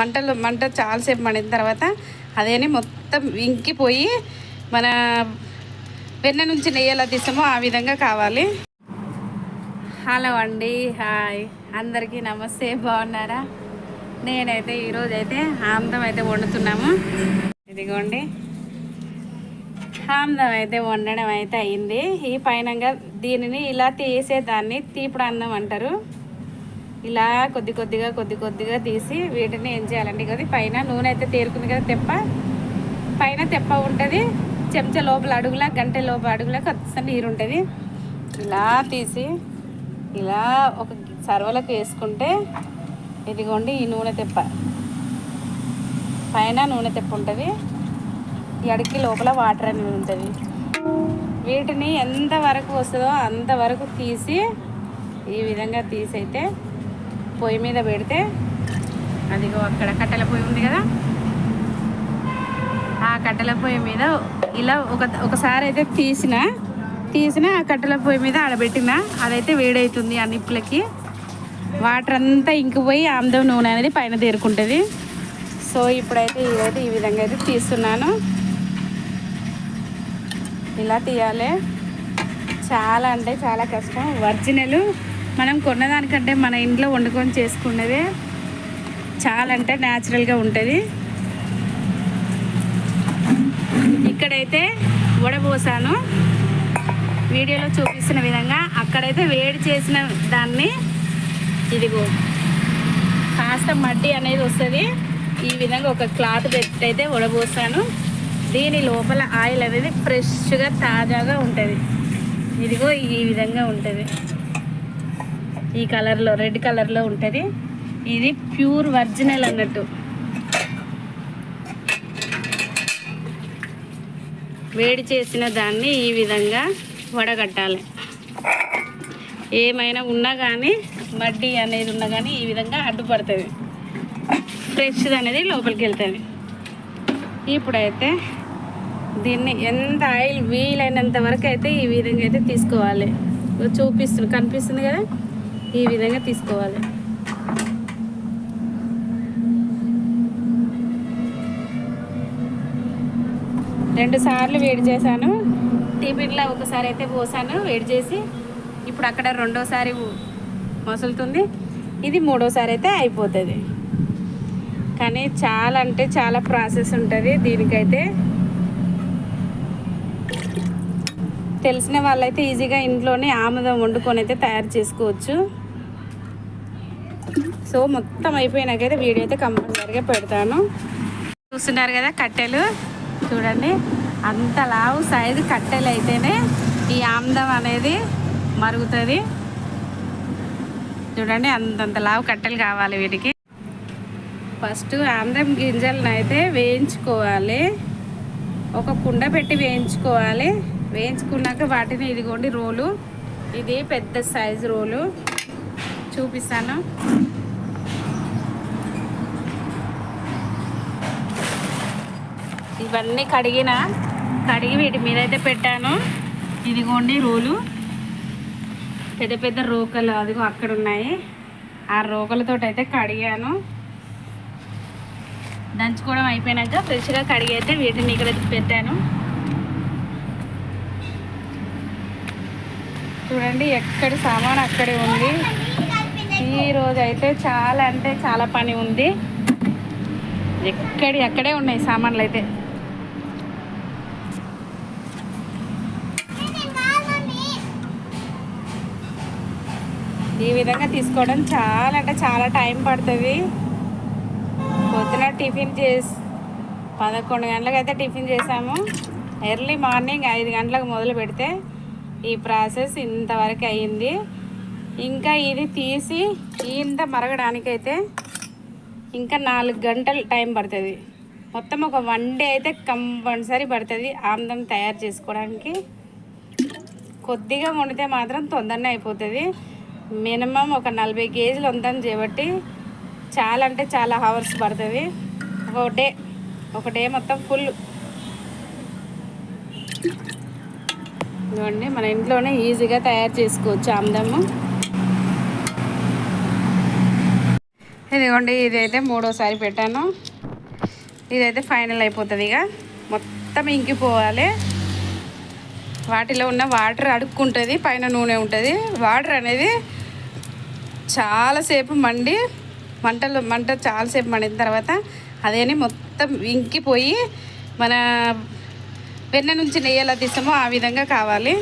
మంటలు మంట చాలాసేపు మండిన తర్వాత అదేని మొత్తం ఇంకిపోయి మన వెన్న నుంచి నెయ్యి ఎలా తీసామో ఆ విధంగా కావాలి. హలో అండి హాయ్. అందరికీ నమస్తే బాగున్నారా? నేనైతే ఈరోజు అయితే ఆమ్దం అయితే వండుతున్నాము. ఇదిగోండి. ఆమ్దం అయితే వండడం అయితే అయింది. ఈ పైనంగా దీనిని ఇలా తీసేదాన్ని తీపుడు అన్నం అంటారు. ఇలా కొద్ది కొద్దిగా కొద్ది కొద్దిగా తీసి వీటిని ఏం చేయాలండి? కదా పైన నూనె అయితే తేరుకుంది కదా తెప్ప. పైన తెప్ప ఉంటుంది చెంచా లోపల అడుగులా గంట లోపల అడుగులా కొత్త నీరు ఉంటుంది ఇలా తీసి ఇలా ఒక సర్వలకు వేసుకుంటే ఇదిగోండి ఈ నూనె తెప్ప. పైన నూనె తెప్ప ఉంటుంది ఈ లోపల వాటర్ అనేది ఉంటుంది. వీటిని ఎంతవరకు వస్తుందో అంతవరకు తీసి ఈ విధంగా తీసి అయితే పొయ్యి మీద పెడితే అదిగో అక్కడ కట్టెల పొయ్యి ఉంది కదా. ఆ కట్టెల పొయ్యి మీద ఇలా ఒక ఒకసారి అయితే తీసిన తీసిన ఆ కట్టెల పొయ్యి మీద ఆడబెట్టిన అదైతే వేడవుతుంది ఆ నిప్పులకి. వాటర్ అంతా ఇంకిపోయి ఆమ్దం నూనె అనేది పైన తేరుకుంటుంది. సో ఇప్పుడైతే ఇదైతే ఈ విధంగా అయితే తీస్తున్నాను. ఇలా తీయాలి. చాలా అంటే చాలా కష్టం. ఒరిజినల్ మనం కొన్నదానికంటే మన ఇంట్లో వండుకొని చేసుకున్నదే చాలా అంటే న్యాచురల్గా ఉంటుంది. ఇక్కడైతే వడబోసాను. వీడియోలో చూపిస్తున్న విధంగా అక్కడైతే వేడి చేసిన దాన్ని ఇదిగో కాస్త మడ్డి అనేది వస్తుంది. ఈ విధంగా ఒక క్లాత్ పెట్టి అయితే వడబోసాను. దీని లోపల ఆయిల్ అనేది ఫ్రెష్గా తాజాగా ఉంటుంది. ఇదిగో ఈ విధంగా ఉంటుంది. ఈ కలర్లో రెడ్ కలర్లో ఉంటుంది. ఇది ప్యూర్ ఒరిజినల్ అన్నట్టు. వేడి చేసిన దాన్ని ఈ విధంగా వడగట్టాలి. ఏమైనా ఉన్నా కానీ మడ్డీ అనేది ఉన్నా కానీ ఈ విధంగా అడ్డుపడుతుంది. ఫ్రెష్ అనేది లోపలికి వెళ్తుంది. ఇప్పుడైతే దీన్ని ఎంత ఆయిల్ వీలైనంత వరకు అయితే ఈ విధంగా అయితే తీసుకోవాలి. చూపిస్తుంది కనిపిస్తుంది కదా? ఈ విధంగా తీసుకోవాలి. రెండు సార్లు వేడి చేశాను. టిఫిన్లో ఒకసారి అయితే పోసాను వేడి చేసి. ఇప్పుడు అక్కడ రెండోసారి మసులుతుంది. ఇది మూడోసారి అయితే అయిపోతుంది. కానీ చాలా అంటే చాలా ప్రాసెస్ ఉంటుంది దీనికైతే. తెలిసిన వాళ్ళైతే ఈజీగా ఇంట్లోనే ఆముదం వండుకొని అయితే తయారు చేసుకోవచ్చు. సో మొత్తం అయిపోయినాకైతే వీడియో అయితే కంపల్సరీగా పెడతాను. చూస్తున్నారు కదా కట్టెలు? చూడండి అంత లావు సైజు కట్టెలు అయితేనే ఈ ఆమ్దం అనేది మరుగుతుంది. చూడండి అంతంత లావు కట్టెలు కావాలి వీటికి. ఫస్ట్ ఆమ్దం గింజలను అయితే వేయించుకోవాలి. ఒక కుండ పెట్టి వేయించుకోవాలి. వేయించుకున్నాక వాటిని ఇదిగోండి రోలు. ఇది పెద్ద సైజు రోలు. చూపిస్తాను. ఇవన్నీ కడిగిన కడిగి వీటి మీద అయితే పెట్టాను. ఇదిగోండి రోలు. పెద్ద పెద్ద రోకలు అదిగో అక్కడ ఉన్నాయి. ఆ రోకలతో అయితే కడిగాను. దంచుకోవడం అయిపోయినాక ఫ్రెష్గా కడిగి అయితే వీటిని ఇక్కడ పెట్టాను. చూడండి ఎక్కడ సామాన్ అక్కడే ఉంది. ఈ అయితే చాలా అంటే చాలా పని ఉంది. ఎక్కడి అక్కడే ఉన్నాయి సామాన్లు అయితే ఈ విధంగా తీసుకోవడం చాలా అంటే చాలా టైం పడుతుంది. పొద్దున టిఫిన్ చేసి పదకొండు గంటలకైతే టిఫిన్ చేసాము. ఎర్లీ మార్నింగ్ ఐదు గంటలకు మొదలు పెడితే ఈ ప్రాసెస్ ఇంతవరకు అయ్యింది. ఇంకా ఇది తీసి ఇంత మరగడానికైతే ఇంకా నాలుగు గంటలు టైం పడుతుంది. మొత్తం ఒక వన్ డే అయితే కంపల్సరీ పడుతుంది ఆమ్దం తయారు చేసుకోవడానికి. కొద్దిగా వండితే మాత్రం తొందరనే అయిపోతుంది. మినిమం ఒక నలభై కేజీలు వంతాం చేపట్టి చాలా అంటే చాలా హవర్స్ పడుతుంది. ఒక డే ఒక డే మొత్తం ఫుల్. ఇదిగోండి మన ఇంట్లోనే ఈజీగా తయారు చేసుకోవచ్చు ఆమ్దము. ఇదిగోండి ఇదైతే మూడోసారి పెట్టాను. ఇదైతే ఫైనల్ అయిపోతుంది ఇక. మొత్తం ఇంకిపోవాలి. వాటిలో ఉన్న వాటర్ అడుక్కుంటుంది పైన నూనె ఉంటుంది. వాటర్ అనేది చాలాసేపు మండి మంటలు మంట చాలాసేపు మండిన తర్వాత అదేని మొత్తం ఇంకిపోయి మన వెన్న నుంచి నెయ్యి ఎలా తీసామో ఆ విధంగా కావాలి.